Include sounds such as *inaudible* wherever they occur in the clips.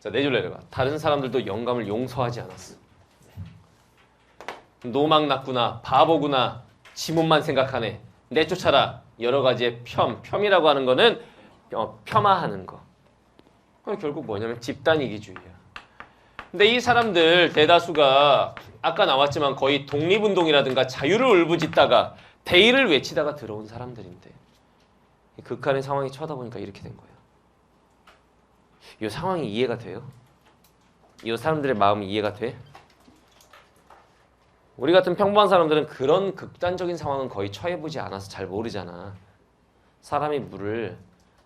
자, 네줄 내려가. 다른 사람들도 영감을 용서하지 않았어. 노망 났구나, 바보구나, 지 몸만 생각하네. 내쫓아라. 여러 가지의 폄, 폄이라고 하는 거는 어, 폄하하는 거. 결국 뭐냐면 집단 이기주의야. 근데 이 사람들 대다수가 아까 나왔지만 거의 독립운동이라든가 자유를 울부짖다가 대의를 외치다가 들어온 사람들인데 이 극한의 상황이 쳐다보니까 이렇게 된 거예요. 이 상황이 이해가 돼요? 이 사람들의 마음이 이해가 돼? 우리 같은 평범한 사람들은 그런 극단적인 상황은 거의 처해보지 않아서 잘 모르잖아. 사람이 물을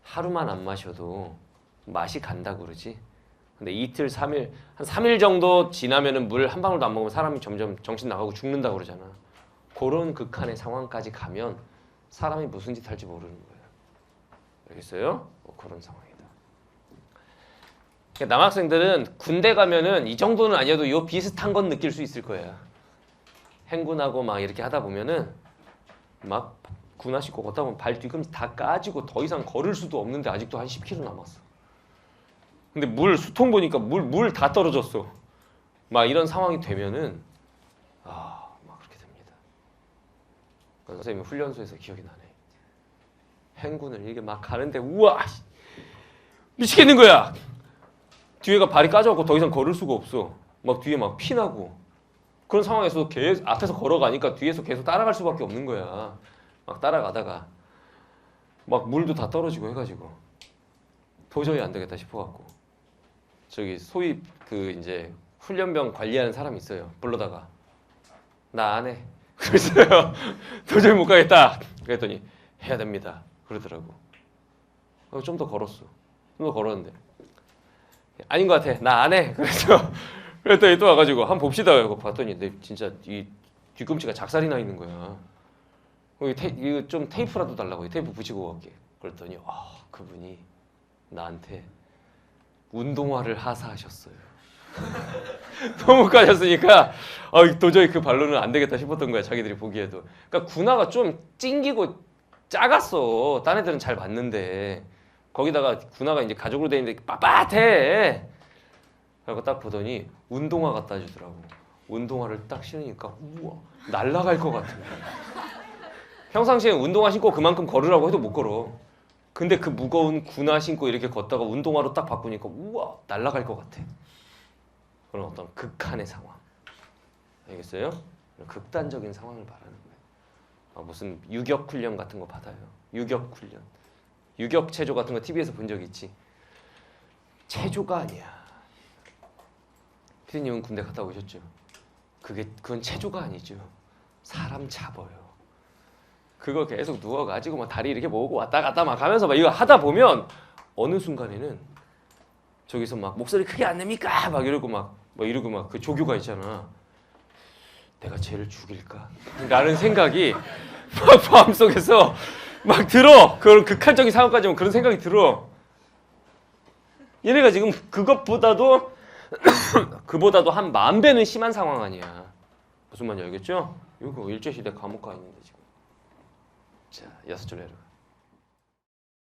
하루만 안 마셔도 맛이 간다고 그러지. 근데 이틀, 삼일, 한 3일 정도 지나면은 물 한 방울도 안 먹으면 사람이 점점 정신 나가고 죽는다고 그러잖아. 그런 극한의 상황까지 가면 사람이 무슨 짓 할지 모르는 거예요. 알겠어요? 뭐 그런. 그러니까 남학생들은 군대 가면은 이 정도는 아니어도 요 비슷한 건 느낄 수 있을 거야. 행군하고 막 이렇게 하다 보면은 막 군화 신고 걷다 보면 발 뒤꿈치 다 까지고 더 이상 걸을 수도 없는데 아직도 한 10km 남았어. 근데 물 수통 보니까 물 물 다 떨어졌어. 막 이런 상황이 되면은 아, 막 그렇게 됩니다. 그 선생님이 훈련소에서 기억이 나네. 행군을 이게 막 가는데 우와 씨, 미치겠는 거야. 뒤에가 발이 까져갖고 더 이상 걸을 수가 없어. 막 뒤에 막 피나고 그런 상황에서 계속 앞에서 걸어가니까 뒤에서 계속 따라갈 수밖에 없는 거야. 막 따라가다가 막 물도 다 떨어지고 해가지고 도저히 안 되겠다 싶어갖고 저기 소위 그 이제 훈련병 관리하는 사람이 있어요. 불러다가 나 안 해. *laughs* 그랬어요. *laughs* 도저히 못 가겠다. 그랬더니 해야 됩니다. 그러더라고. 어, 좀더 걸었어. 좀 더 걸었는데 아닌 것 같아. 나 안 해. *laughs* 그래서 그랬더니 또 와가지고 한번 봅시다. 하고 봤더니 내 진짜 이 뒤꿈치가 작살이 나 있는 거야. 여기 테, 이거 좀 테이프라도 달라고 테이프 붙이고 갈게. 그랬더니 아 그분이 나한테 운동화를 하사하셨어요. *laughs* 너무 까졌으니까 아, 도저히 그 발로는 안 되겠다 싶었던 거야 자기들이 보기에도. 그러니까 군화가 좀 찡기고 작았어. 딴 애들은 잘 맞는데 거기다가 군화가 이제 가죽으로 돼 있는데 빳빳해. 그리고 딱 보더니 운동화 갖다 주더라고. 운동화를 딱 신으니까 우와 날아갈 것 같은 거야. 평상시에 운동화 신고 그만큼 걸으라고 해도 못 걸어. 근데 그 무거운 군화 신고 이렇게 걷다가 운동화로 딱 바꾸니까 우와 날아갈 것 같아. 그런 어떤 극한의 상황. 알겠어요? 극단적인 상황을 말하는 거예요. 아, 무슨 유격 훈련 같은 거 받아요. 유격 훈련. 유격 체조 같은 거 TV에서 본 적 있지? 체조가 아니야. 피디님은 군대 갔다 오셨죠? 그게 그건 체조가 아니죠. 사람 잡아요. 그거 계속 누워가지고 막 다리 이렇게 모으고 왔다 갔다 막 하면서 막 이거 하다 보면 어느 순간에는 저기서 막 목소리 크게 안 냅니까? 막 이러고 막, 막 이러고 막 그 조교가 있잖아. 내가 쟤를 죽일까? 라는 생각이 막 *laughs* 마음속에서 막 들어. 그런 극한적인 상황까지 오면 그런 생각이 들어. 얘네가 지금 그것보다도 *coughs* 그보다도 한 만 배는 심한 상황 아니야. 무슨 말인지 알겠죠? 이거 일제시대 감옥 가 있는데 지금. 자, 여섯 줄 내려.